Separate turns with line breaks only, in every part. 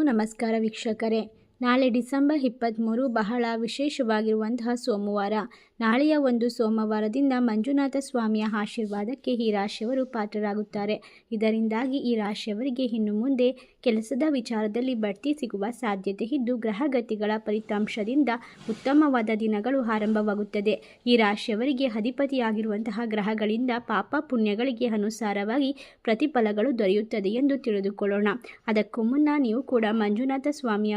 ನಮಸ್ಕಾರ ವೀಕ್ಷಕರೇ. ನಾಳೆ ಡಿಸೆಂಬರ್ ಇಪ್ಪತ್ತ್ಮೂರು ಬಹಳ ವಿಶೇಷವಾಗಿರುವಂತಹ ಸೋಮವಾರ. ನಾಳೆಯ ಒಂದು ಸೋಮವಾರದಿಂದ ಮಂಜುನಾಥ ಸ್ವಾಮಿಯ ಆಶೀರ್ವಾದಕ್ಕೆ ಈ ರಾಶಿಯವರು ಪಾತ್ರರಾಗುತ್ತಾರೆ. ಇದರಿಂದಾಗಿ ಈ ರಾಶಿಯವರಿಗೆ ಇನ್ನು ಮುಂದೆ ಕೆಲಸದ ವಿಚಾರದಲ್ಲಿ ಬಡ್ತಿ ಸಿಗುವ ಸಾಧ್ಯತೆ ಇದ್ದು ಗ್ರಹಗತಿಗಳ ಫಲಿತಾಂಶದಿಂದ ಉತ್ತಮವಾದ ದಿನಗಳು ಆರಂಭವಾಗುತ್ತದೆ. ಈ ರಾಶಿಯವರಿಗೆ ಅಧಿಪತಿಯಾಗಿರುವಂತಹ ಗ್ರಹಗಳಿಂದ ಪಾಪ ಪುಣ್ಯಗಳಿಗೆ ಅನುಸಾರವಾಗಿ ಪ್ರತಿಫಲಗಳು ದೊರೆಯುತ್ತದೆ ಎಂದು ತಿಳಿದುಕೊಳ್ಳೋಣ. ಅದಕ್ಕೂ ಮುನ್ನ ನೀವು ಕೂಡ ಮಂಜುನಾಥ ಸ್ವಾಮಿಯ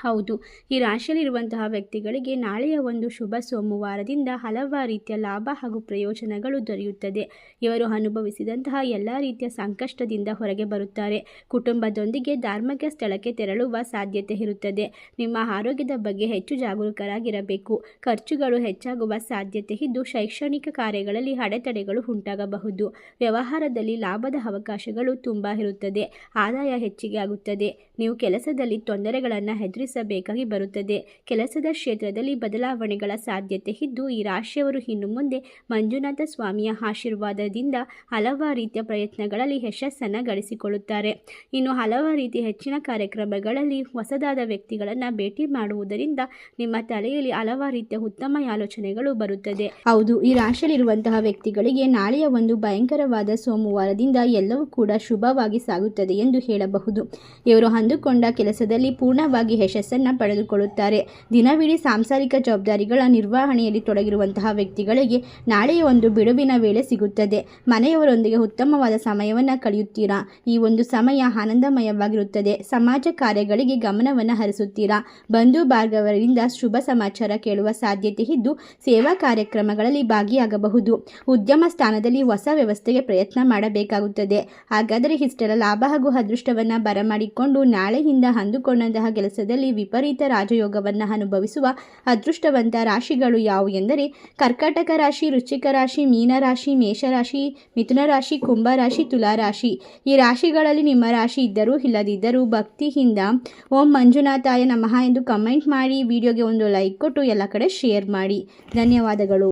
ಹೌದು. ಈ ರಾಶಿಯಲ್ಲಿರುವಂತಹ ವ್ಯಕ್ತಿಗಳಿಗೆ ನಾಳೆಯ ಒಂದು ಶುಭ ಸೋಮವಾರದಿಂದ ಹಲವಾರು ರೀತಿಯ ಲಾಭ ಹಾಗೂ ಪ್ರಯೋಜನಗಳು ದೊರೆಯುತ್ತದೆ. ಇವರು ಅನುಭವಿಸಿದಂತಹ ಎಲ್ಲ ರೀತಿಯ ಸಂಕಷ್ಟದಿಂದ ಹೊರಗೆ ಬರುತ್ತಾರೆ. ಕುಟುಂಬದೊಂದಿಗೆ ಧಾರ್ಮಿಕ ಸ್ಥಳಕ್ಕೆ ತೆರಳುವ ಸಾಧ್ಯತೆ ಇರುತ್ತದೆ. ನಿಮ್ಮ ಆರೋಗ್ಯದ ಬಗ್ಗೆ ಹೆಚ್ಚು ಜಾಗರೂಕರಾಗಿರಬೇಕು. ಖರ್ಚುಗಳು ಹೆಚ್ಚಾಗುವ ಸಾಧ್ಯತೆ ಇದ್ದು ಶೈಕ್ಷಣಿಕ ಕಾರ್ಯಗಳಲ್ಲಿ ಅಡೆತಡೆಗಳು ಉಂಟಾಗಬಹುದು. ವ್ಯವಹಾರದಲ್ಲಿ ಲಾಭದ ಅವಕಾಶಗಳು ತುಂಬ ಇರುತ್ತದೆ. ಆದಾಯ ಹೆಚ್ಚಿಗೆ ಆಗುತ್ತದೆ. ನೀವು ಕೆಲಸದಲ್ಲಿ ತೊಂದರೆಗಳನ್ನು ಎದುರಿಸಬೇಕಾಗಿ ಬರುತ್ತದೆ. ಕೆಲಸದ ಕ್ಷೇತ್ರದಲ್ಲಿ ಬದಲಾವಣೆಗಳ ಸಾಧ್ಯತೆ ಇದ್ದು, ಈ ರಾಶಿಯವರು ಇನ್ನು ಮುಂದೆ ಮಂಜುನಾಥ ಸ್ವಾಮಿಯ ಆಶೀರ್ವಾದದಿಂದ ಹಲವಾರು ರೀತಿಯ ಪ್ರಯತ್ನಗಳಲ್ಲಿ ಯಶಸ್ಸನ್ನು ಗಳಿಸಿಕೊಳ್ಳುತ್ತಾರೆ. ಇನ್ನು ಹಲವಾರು ರೀತಿಯ ಹೆಚ್ಚಿನ ಕಾರ್ಯಕ್ರಮಗಳಲ್ಲಿ ಹೊಸದಾದ ವ್ಯಕ್ತಿಗಳನ್ನು ಭೇಟಿ ಮಾಡುವುದರಿಂದ ನಿಮ್ಮ ತಲೆಯಲ್ಲಿ ಹಲವಾರು ರೀತಿಯ ಉತ್ತಮ ಆಲೋಚನೆಗಳು ಬರುತ್ತದೆ. ಹೌದು, ಈ ರಾಶಿಯಲ್ಲಿರುವಂತಹ ವ್ಯಕ್ತಿಗಳಿಗೆ ನಾಳೆಯ ಒಂದು ಭಯಂಕರವಾದ ಸೋಮವಾರದಿಂದ ಎಲ್ಲವೂ ಕೂಡ ಶುಭವಾಗಿ ಸಾಗುತ್ತದೆ ಎಂದು ಹೇಳಬಹುದು. ಇವರು ಅಂದುಕೊಂಡ ಕೆಲಸದಲ್ಲಿ ಪೂರ್ಣವಾಗಿ ಯಶಸ್ಸನ್ನು ಪಡೆದುಕೊಳ್ಳುತ್ತಾರೆ. ದಿನವಿಡೀ ಸಾಂಸಾರಿಕ ಜವಾಬ್ದಾರಿಗಳ ನಿರ್ವಹಣೆಯಲ್ಲಿ ತೊಡಗಿರುವಂತಹ ವ್ಯಕ್ತಿಗಳಿಗೆ ನಾಳೆಯ ಒಂದು ಬಿಡುವಿನ ವೇಳೆ ಸಿಗುತ್ತದೆ. ಮನೆಯವರೊಂದಿಗೆ ಉತ್ತಮವಾದ ಸಮಯವನ್ನು ಕಳೆಯುತ್ತೀರಾ? ಈ ಒಂದು ಸಮಯ ಆನಂದಮಯವಾಗಿರುತ್ತದೆ. ಸಮಾಜ ಕಾರ್ಯಗಳಿಗೆ ಗಮನವನ್ನು ಹರಿಸುತ್ತೀರಾ? ಬಂಧು ಬಾರ್ಗವರಿಂದ ಶುಭ ಸಮಾಚಾರ ಕೇಳುವ ಸಾಧ್ಯತೆ ಇದ್ದು ಸೇವಾ ಕಾರ್ಯಕ್ರಮಗಳಲ್ಲಿ ಭಾಗಿಯಾಗಬಹುದು. ಉದ್ಯಮ ಸ್ಥಾನದಲ್ಲಿ ಹೊಸ ವ್ಯವಸ್ಥೆಗೆ ಪ್ರಯತ್ನ ಮಾಡಬೇಕಾಗುತ್ತದೆ. ಹಾಗಾದರೆ ಇಷ್ಟರ ಲಾಭ ಹಾಗೂ ಅದೃಷ್ಟವನ್ನು ಬರಮಾಡಿಕೊಂಡು ನಾಳೆಯಿಂದ ಅಂದುಕೊಂಡಂತಹ ಕೆಲಸದಲ್ಲಿ ವಿಪರೀತ ರಾಜಯೋಗವನ್ನು ಅನುಭವಿಸುವ ಅದೃಷ್ಟವಂತ ರಾಶಿಗಳು ಯಾವುವು ಎಂದರೆ ಕರ್ಕಾಟಕ ರಾಶಿ, ವೃಶ್ಚಿಕ ರಾಶಿ ಮೀನರಾಶಿ ಮೇಷರಾಶಿ ಮಿಥುನ ರಾಶಿ, ಕುಂಭ ರಾಶಿ, ತುಲಾ ರಾಶಿ. ಈ ರಾಶಿಗಳಲ್ಲಿ ನಿಮ್ಮ ರಾಶಿ ಇದ್ದರೂ ಇಲ್ಲದಿದ್ದರೂ ಭಕ್ತಿಯಿಂದ ಓಂ ಮಂಜುನಾಥಾಯ ನಮಃ ಎಂದು ಕಮೆಂಟ್ ಮಾಡಿ, ವಿಡಿಯೋಗೆ ಒಂದು ಲೈಕ್ ಕೊಟ್ಟು ಎಲ್ಲ ಕಡೆ ಶೇರ್ ಮಾಡಿ. ಧನ್ಯವಾದಗಳು.